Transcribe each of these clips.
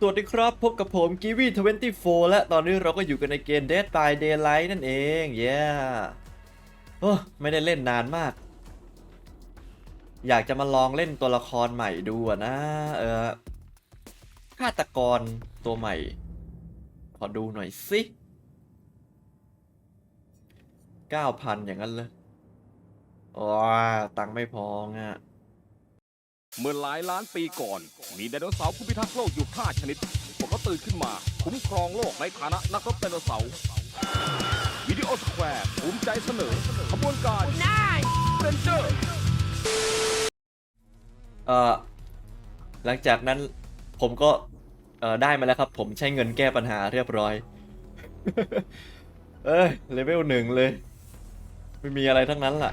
สวัสดีครับ พบกับผมกีวี24และตอนนี้เราก็อยู่กันในเกม Dead by Daylight นั่นเองเย้โอ้ไม่ได้เล่นนานมาก อยากจะมาลองเล่นตัวละครใหม่ดูนะ เออฆาตกรตัวใหม่ ขอดูหน่อยสิ9,000 อย่างนั้นเลยว้าตังค์ไม่พออะ เมื่อหลายล้านปีก่อน มีไดโนเสาร์ผู้พิทักษ์โลกอยู่ 5 ชนิด พวกเขาตื่นขึ้นมาคุ้มครองโลกในฐานะนักรบไดโนเสาร์วิดีโอสแควร์ภูมิใจเสนอขบวนการเรนเจอร์เอ่อหลังจากนั้นผมก็เอ่อได้มาแล้วครับ ผมใช้เงินแก้ปัญหาเรียบร้อย เอ้ยเลเวลหนึ่งเลย ไม่มีอะไรทั้งนั้นล่ะ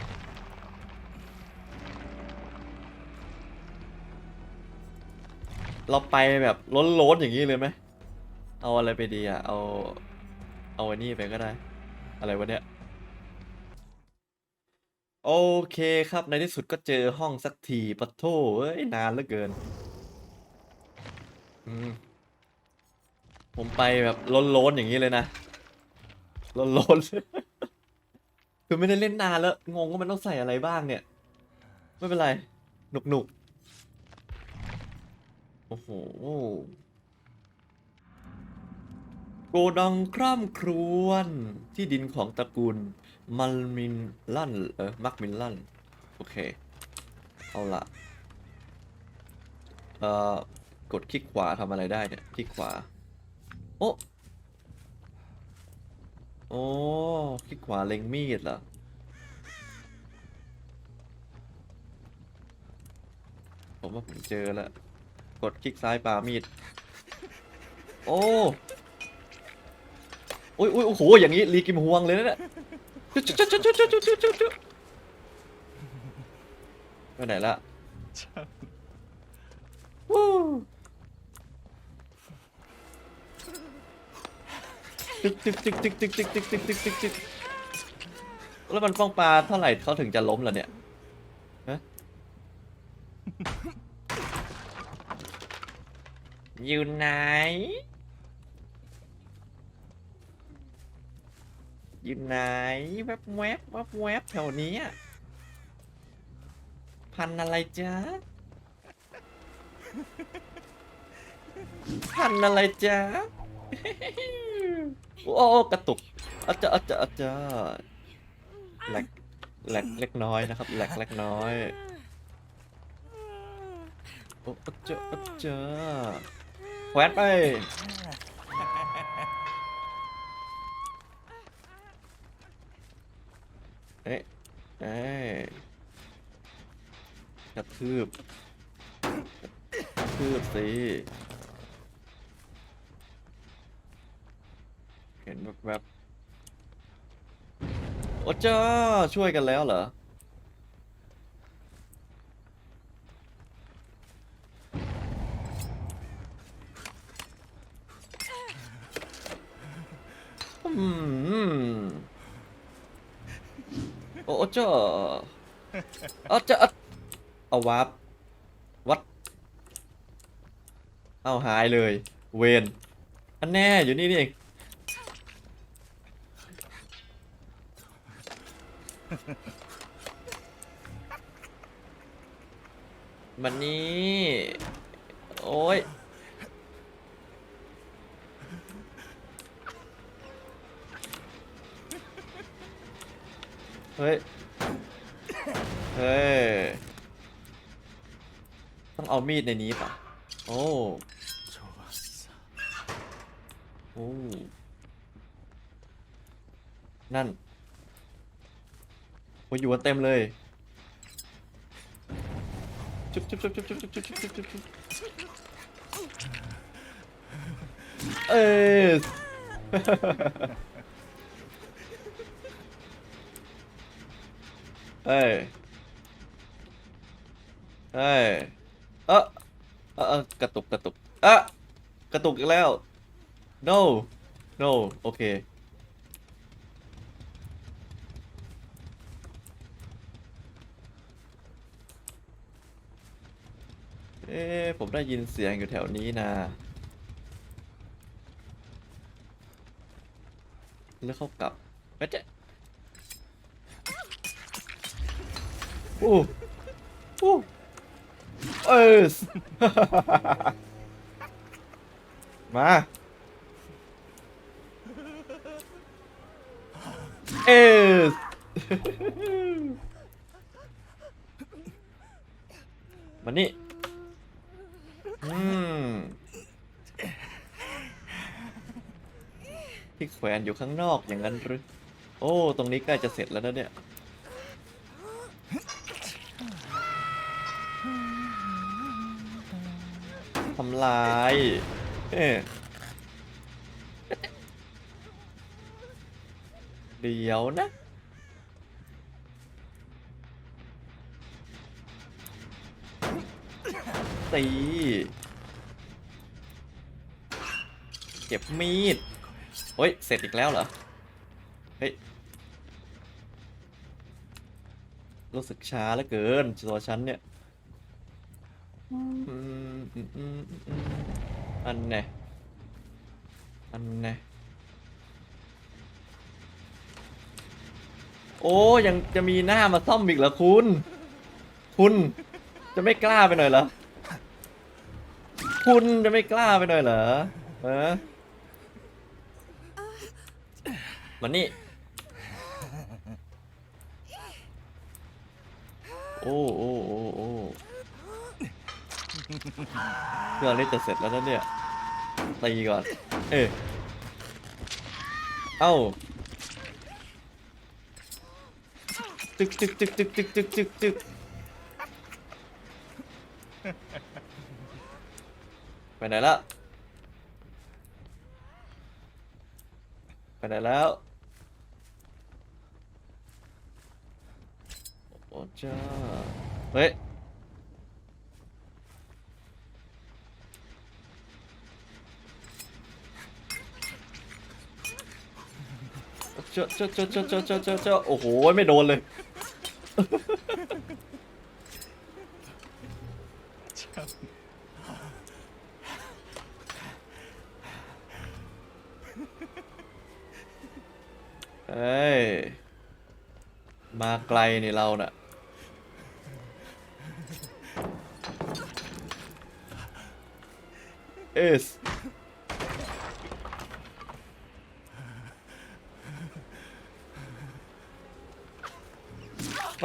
เราไปแบบล้นๆอย่างนี้เลยไหมเอาอะไรไปดีอะ เอา เอาอันนี้ไปก็ได้ อะไรวะเนี่ยโอเคครับในที่สุดก็เจอห้องสักทีปะโถเอ้ยนานเหลือเกินอืมผมไปแบบล้นๆอย่างนี้เลยนะล้นๆคือไม่ได้เล่นนานแล้ว งงว่ามันต้องใส่อะไรบ้างเนี่ย ไม่เป็นไรหนุกหนุกๆ โอ้โห โกดังคร่ำครวญที่ดินของตระกูล มัลมินลั่น เออ มักมินลั่น โอเค เอาละเอ่อ กดคลิกขวาทำอะไรได้เนี่ย คลิกขวา โอ้โอ้คลิกขวาเล็งมีดเหรอผมว่าผมเจอแล้ว ดคลิกซ้ายปามีด โอ้อุ้ยอุ้ยโอ้โห อย่างนี้รีกิมฮวงเลยนะเนี่ยจุ๊จุ๊จุ๊จุ๊จุ๊จุ๊จุ๊จุ๊จุ๊ไปไหนละวู้ตึกตึกตึกตึกตึกตึกตึกตึกตึกตึกตึกแล้วมันป้องปลาเท่าไหร่เขาถึงจะล้มล่ะเนี่ย อยู่ไหน อยู่ไหนแวบแวบแวบแวบแถวนี้อะพันอะไรจ๊ะ พันอะไรจ๊ะ โอ้กระตุกอาจจะอาจจะอาจจะแหลกแหลกเล็กน้อยนะครับแหลกเล็กน้อย โอ้อาจจะอาจจะ แขวนไป เอ๊ะเอ๊ะกระทืบกระทืบสิ เห็นแบบแบบๆโอ้เจ้าช่วยกันแล้วเหรอ อืมโอ้เจ้าเอาเจ้าเอาวับวัด เอาหายเลย เวนอันแน่อยู่นี่นี่เองมันนี่โอ้ย เฮ้ย เฮ้ย ต้องเอามีดในนี้ป่ะ โอ้โอ้นั่นโอ้ยอยู่กันเต็มเลย จุ๊บจุ๊บจุ๊บจุ๊บจุ๊บจุ๊บจุ๊บจุ๊บจุ๊บจุ๊บเอ้ย เฮ้ย เฮ้เออเออ กระตุก กระตุกอะกระตุกอีกแล้ว no no โอเค เอ๊ผมได้ยินเสียงอยู่แถวนี้นะ แล้วเขากลับไม่ใช่ อ้โอ้เออมาเอสมานี่อืมที่แขวนอยู่ข้างนอกอย่างนั้นหรือ โอ้ ตรงนี้ใกล้จะเสร็จแล้วนะเนี่ยำลายเอ๊ะเดี๋ยวนะ ตี เก็บมีด เฮ้ย เสร็จอีกแล้วเหรอ เฮ้ย รู้สึกช้าเหลือเกินตัวฉันเนี่ย อืมอืมอืมอืมอันไหนอันไหนโอ้ยังจะมีหน้ามาซ่อมอีกเหรอคุณ คุณจะไม่กล้าไปหน่อยเหรอ คุณจะไม่กล้าไปหน่อยเหรอฮะมานี่ โอ้โอ้โอ้โอ้ เครื่องนี้จะเสร็จแล้วนะเนี่ยตีก่อน เอ้ยเอ้าตึกตึกตึกตึกตึกตึกตึกตึกไปไหนละไปไหนแล้วโอ้จ้าเฮ้ย เจ้าเจ้าเจ้าเจ้าเจ้าเจ้าเจ้าเจ้าโอ้โหไม่โดนเลยเฮ้ย มาไกลนี่เราน่ะ เอส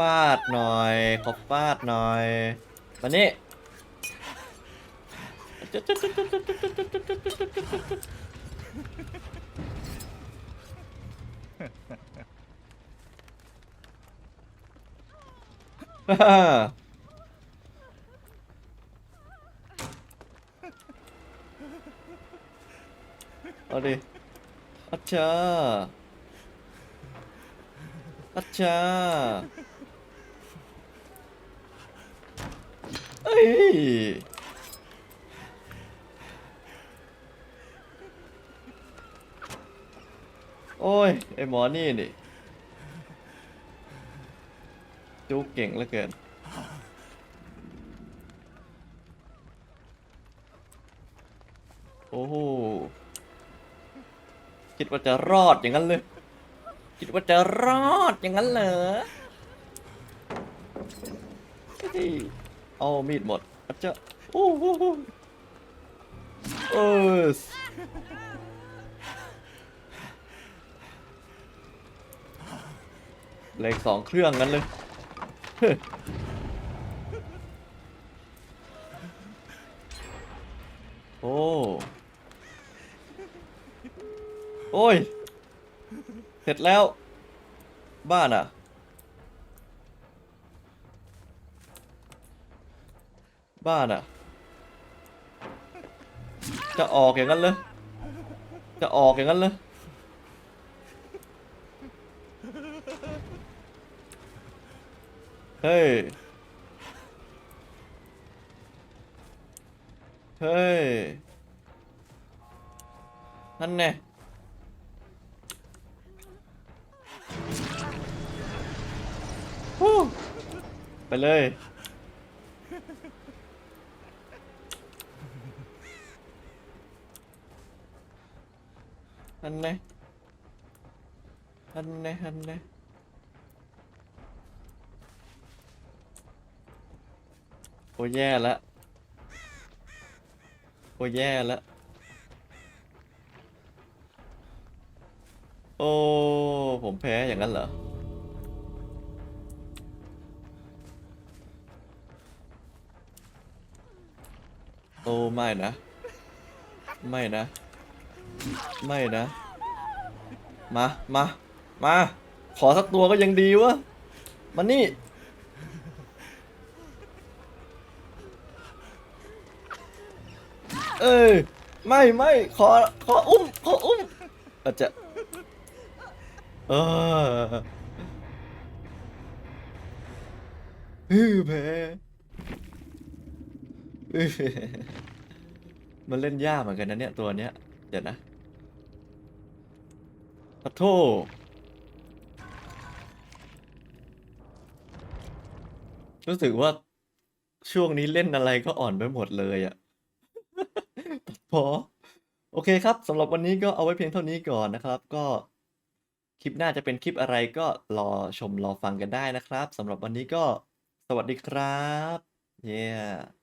ฟาดหน่อยขอฟาดหน่อยมานี่ฮ่าฮ่าเอาดิอัชชาอัชชา เอ้ยโอ้ย ไอหมอนี่นี่จูเก่งเหลือเกิน โอ้โห คิดว่าจะรอดอย่างนั้นเลย คิดว่าจะรอดอย่างนั้นเหรอ เอามีดหมดอาจจะโอ้โหเออเล็กสองเครื่องงั้นเลยเฮ้ยโอ้ โอ้ย เสร็จแล้ว บ้านอะ บ้านอะ จะออกอย่างนั้นเลยจะออกอย่างนั้นเลยเฮ้ย เฮ้ย นั่นแน่ไปเลย นั่นไงฮันแน่ฮันแน่โอ้แย่ละโอ้แย่ละโอ้ ผมแพ้อย่างนั้นเหรอโอ้ไม่นะ ไม่นะ ไม่นะ มา มา มา ขอสักตัวก็ยังดีวะมานี่ เอ้ย ไม่ไม่ขอ ขออุ้ม ขออุ้ม อาจจะ เออฮือแพ้อื้อมันเล่นยากเหมือนกันนะเนี่ยตัวเนี้ย เดี๋ยวนะ ขอโทษรู้สึกว่าช่วงนี้เล่นอะไรก็อ่อนไปหมดเลยอะตัดพอ โอเคครับสำหรับวันนี้ก็เอาไว้เพียงเท่านี้ก่อนนะครับ ก็คลิปหน้าจะเป็นคลิปอะไรก็รอชมรอฟังกันได้นะครับสำหรับวันนี้ก็สวัสดีครับ เย้